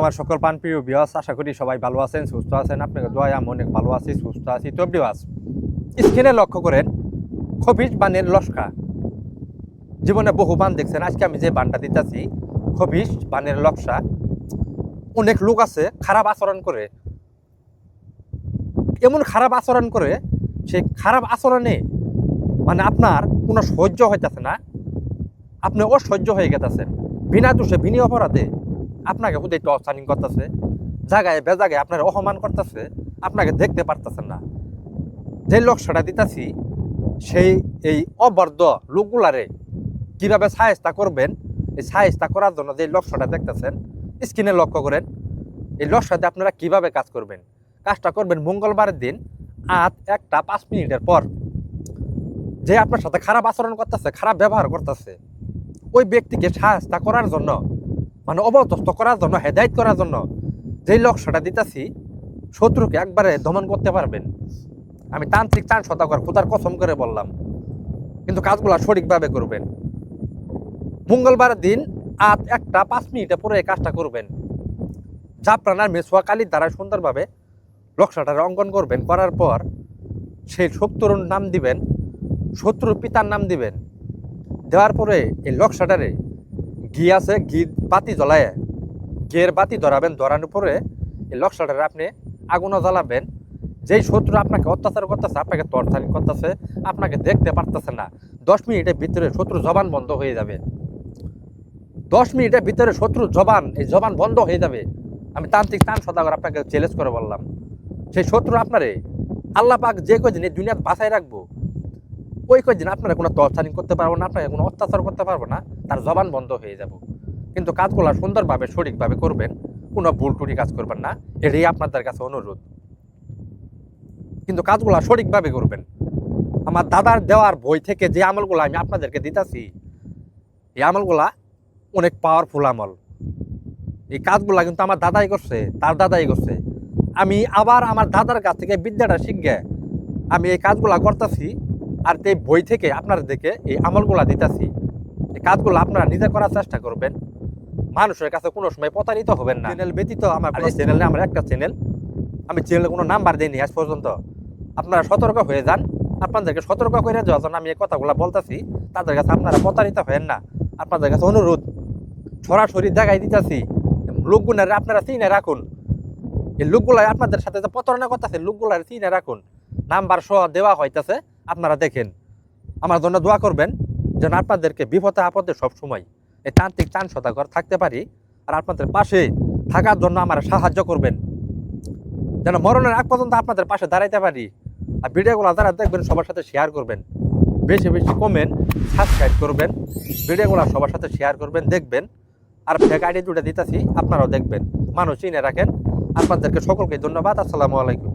আমার সকল পানপ্রিয় বিয়াস আশা করি সবাই ভালো আছেন, সুস্থ আছেন। আপনাকে দোয়ায় আমি অনেক ভালো আছি, সুস্থ আছি। তো বিয়াস স্ক্রিনে লক্ষ্য করেন, খবিজ বানের লস্কা। জীবনে বহু বান দেখছেন, আজকে আমি যে বানটা দিতেছি, খবিজ বানের লক্সা অনেক লোক আছে, খারাপ আচরণ করে। এমন খারাপ আচরণ করে, সেই খারাপ আচরণে মানে আপনার কোনো সহ্য হইতেছে না। আপনি অসহ্য হয়ে গেতেছেন। বিনা দোষে, বিনি অপরাধে আপনাকে হুদে টর্চারিং করতেছে। জায়গায় বেজাগায় আপনার অপমান করতেছে। আপনাকে দেখতে পারতেছেন না। যে লক্ষ্যটা দিতেছি, সেই, এই অবর্ধ লোকগুলারে কীভাবে সাহেস্তা করবেন? এই সাহেস্তা করার জন্য যে লক্ষ্যটা দেখতেছেন, স্ক্রিনে লক্ষ্য করেন, এই লক্ষ্যতে আপনারা কীভাবে কাজ করবেন? কাজটা করবেন মঙ্গলবারের দিন আট একটা পাঁচ মিনিটের পর। যে আপনার সাথে খারাপ আচরণ করতেছে, খারাপ ব্যবহার করতেছে ওই ব্যক্তিকে সাহায্য করার জন্য মানে অবতস্ত করার জন্য, হেদায়ত করার জন্য যেই লক্ষ্যটা দিতেছি, শত্রুকে একবারে দমন করতে পারবেন। আমি তান্ত্রিক চান শতাকর খুদার কসম করে বললাম। কিন্তু কাজগুলো সঠিকভাবে করবেন। মঙ্গলবার দিন আট একটা, পাঁচ মিনিটে পরে এই কাজটা করবেন। জাপরানার মেসোয়া কালির দ্বারা সুন্দরভাবে লক্ষ্যটার অঙ্কন করবেন। করার পর সেই শত্রুর নাম দিবেন, শত্রুর পিতার নাম দিবেন। দেওয়ার পরে এই লক শাটারে ঘি আছে, ঘি বাতি জ্বলায়। ঘিয়ের বাতি ধরাবেন, ধরানোর পরে এই লক শাটারে আপনি আগুনও জ্বালাবেন। যেই শত্রু আপনাকে অত্যাচার করতেছে, আপনাকে তরছানি করতেছে, আপনাকে দেখতে পারতেছে না। দশ মিনিটের ভিতরে শত্রু জবান বন্ধ হয়ে যাবে। দশ মিনিটের ভিতরে শত্রু জবান, এই জবান বন্ধ হয়ে যাবে। আমি তান্ত্রিক তান সদাগর আপনাকে চ্যালেঞ্জ করে বললাম। সেই শত্রু আপনারে আল্লাহ পাক যে কদিন এই দুনিয়াত বাঁচাই রাখব ওই কদিন আপনারা কোনো তরছানি করতে পারব না আপনাকে কোনো অত্যাচার করতে পারব না, তার জবান বন্ধ হয়ে যাব। কিন্তু কাজগুলো সুন্দরভাবে, সঠিকভাবে করবেন, কোনো ভুল টুটি কাজ করবেন না, এটাই আপনাদের কাছে অনুরোধ। কিন্তু কাজগুলো সঠিকভাবে করবেন। আমার দাদার দেওয়ার বই থেকে যে আমলগুলো আমি আপনাদেরকে দিতেছি, এই আমলগুলা অনেক পাওয়ারফুল আমল। এই কাজগুলা কিন্তু আমার দাদাই করছে, তার দাদাই করছে। আমি আবার আমার দাদার কাছ থেকে বিদ্যাটা শিখে আমি এই কাজগুলা করতেছি আর এই বই থেকে আপনার দেখে এই আমলগুলা দিতেছি। এই কাজগুলো আপনারা নিজে করার চেষ্টা করবেন। মানুষের কাছে কোনো সময় প্রতারিত হবেন না। চ্যানেল ব্যতীত আমার চ্যানেলে আমার একটা চ্যানেল আমি চ্যানেলে কোনো নাম্বার দিইনি আজ পর্যন্ত। আপনারা সতর্ক হয়ে যান। আপনাদেরকে সতর্ক করে দেওয়ার জন্য আমি এই কথাগুলো বলতেছি। তাদের কাছে আপনারা প্রতারিত হবেন না। আপনাদের কাছে অনুরোধ সরাসরি দেখাই দিতেছি। লোকগুলার আপনারা চিনে রাখুন। এই লোকগুলাই আপনাদের সাথে যে প্রতারণা করতেছে লোকগুলার চিনে রাখুন। নাম্বার সহ দেওয়া হইতেছে। আপনারা দেখেন। আমার জন্য দোয়া করবেন যেন আপনাদেরকে বিপদে আপদে সবসময় এই তান্ত্রিক চান সদাগর থাকতে পারি আর আপনাদের পাশে থাকার জন্য আমার সাহায্য করবেন। যেন মরণের আগ পর্যন্ত আপনাদের পাশে দাঁড়াইতে পারি আর ভিডিওগুলো যারা দেখবেন সবার সাথে শেয়ার করবেন। বেশি বেশি কমেন্ট সাবস্ক্রাইব করবেন। ভিডিওগুলো সবার সাথে শেয়ার করবেন, দেখবেন। আর ফেক আইডি দুটো দিতেছি, আপনারাও দেখবেন। মানুষ চিনে রাখেন। আপনাদেরকে সকলকে ধন্যবাদ। আসসালামু আলাইকুম।